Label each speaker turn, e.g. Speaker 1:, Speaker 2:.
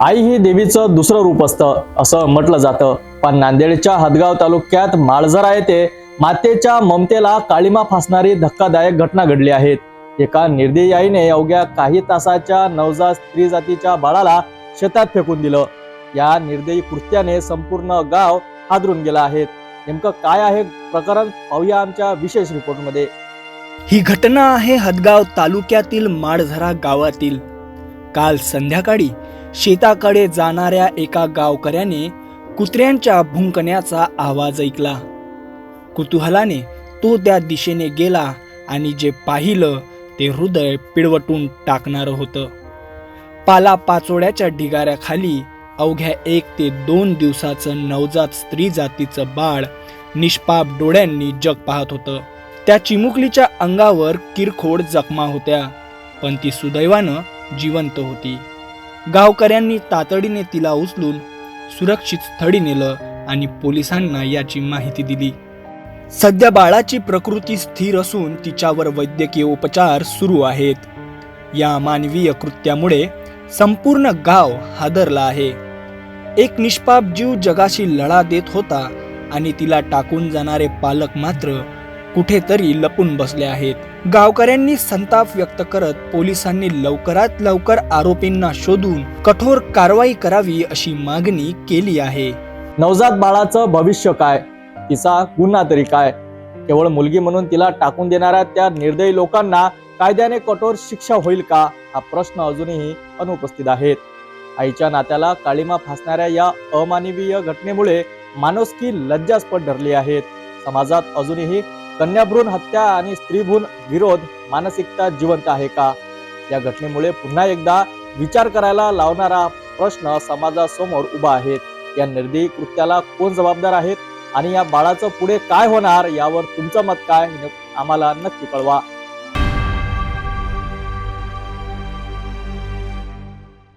Speaker 1: आई ही देवीचं दुसरं रूप असतं असं म्हटलं जातं. पण नांदेडच्या हदगाव तालुक्यात माळझरा येथे मातेच्या ममतेला काळीमा फासणारी धक्कादायक घटना घडली आहेत एका निर्दयी आईने अवघ्या काही तासाच्या नवजात स्त्री जातीच्या बाळाला शेतात फेकून दिलं. या निर्दयी कृत्याने संपूर्ण गाव हादरून गेला आहे. नेमकं काय आहे प्रकरण? पाहूया आमच्या विशेष रिपोर्टमध्ये.
Speaker 2: ही घटना आहे हदगाव तालुक्यातील माळझरा गावातील. काल संध्याकाळी शेताकडे जाणाऱ्या एका गावकऱ्याने कुत्र्यांच्या भुंकण्याचा आवाज ऐकला. कुतूहलाने तो त्या दिशेने गेला आणि जे पाहिलं ते हृदय पिळवटून टाकणारं होतं. पाला पाचोड्याच्या ढिगाऱ्याखाली अवघ्या एक ते दोन दिवसाचं नवजात स्त्री जातीचं बाळ निष्पाप डोळ्यांनी जग पाहत होतं. त्या चिमुकलीच्या अंगावर किरखोड जखमा होत्या पण ती सुदैवानं जिवंत होती. गावकऱ्यांनी तातडीने तिला उचलून सुरक्षित स्थळी नेलं आणि पोलिसांना याची माहिती दिली. सध्या बाळाची प्रकृती स्थिर असून तिच्यावर वैद्यकीय उपचार सुरू आहेत. या मानवीय कृत्यामुळे संपूर्ण गाव हादरला आहे. एक निष्पाप जीव जगाशी लढा देत होता आणि तिला टाकून जाणारे पालक मात्र कुठेतरी लपून बसले आहेत. गावकऱ्यांनी संताप व्यक्त करत पोलिसांनी लवकरात लवकर आरोपींना शोधून कठोर कारवाई करावी अशी मागणी केली आहे.
Speaker 1: नवजात बाळाचं भविष्य काय? तिचा गुन्हा तरी काय? केवळ मुलगी म्हणून तिला टाकून देणाऱ्या त्या निर्दयी लोकांना कायद्याने कठोर शिक्षा होईल का? हा प्रश्न अजूनही अनुपस्थित आहेत. आईच्या नात्याला काळीमा फासणाऱ्या या अमानवीय घटनेमुळे माणुसकी लज्जास्पद ठरली आहेत. समाजात अजूनही कन्याभ्रूण हत्या आणि स्त्रीभ्रूण विरोध मानसिकता जिवंत आहे का? या घटनेमुळे पुन्हा एकदा विचार करायला लावणारा प्रश्न समाजासमोर उभा आहेत या निर्दयी कृत्याला कोण जबाबदार आहेत? आणि या बाळाचं पुढे काय होणार? यावर तुमचं मत काय? आम्हाला नक्की कळवा.